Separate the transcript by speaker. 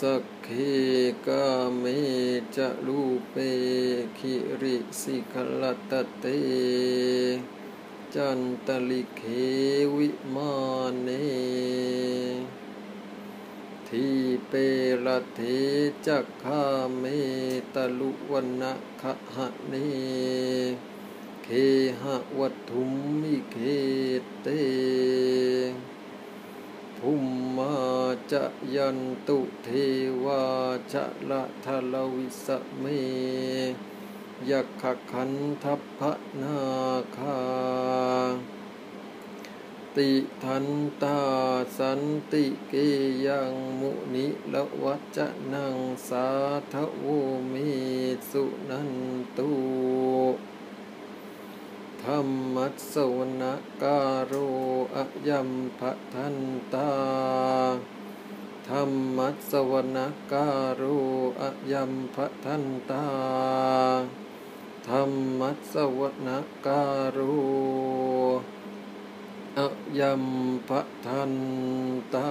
Speaker 1: สักเคกาเมจะลูเปคิริสิกลตเต จันตลิเควิมาเนทีเปรเทจักขาเมตลุวันนะขะหะเนเคหะวัตถุมิเค จะยันตุเทวาจะละทะลวิสเมยักขขันทัพพนาคา ติทันตาสันติเกยังมุนิละวัจนังสาทโวเมสุนันตุธรรมัสวนการุอยัมภะทันตา ธรรมัสวนการุอะยัมภะทันตาธรรมัสวนการุอะยัมภะทันตา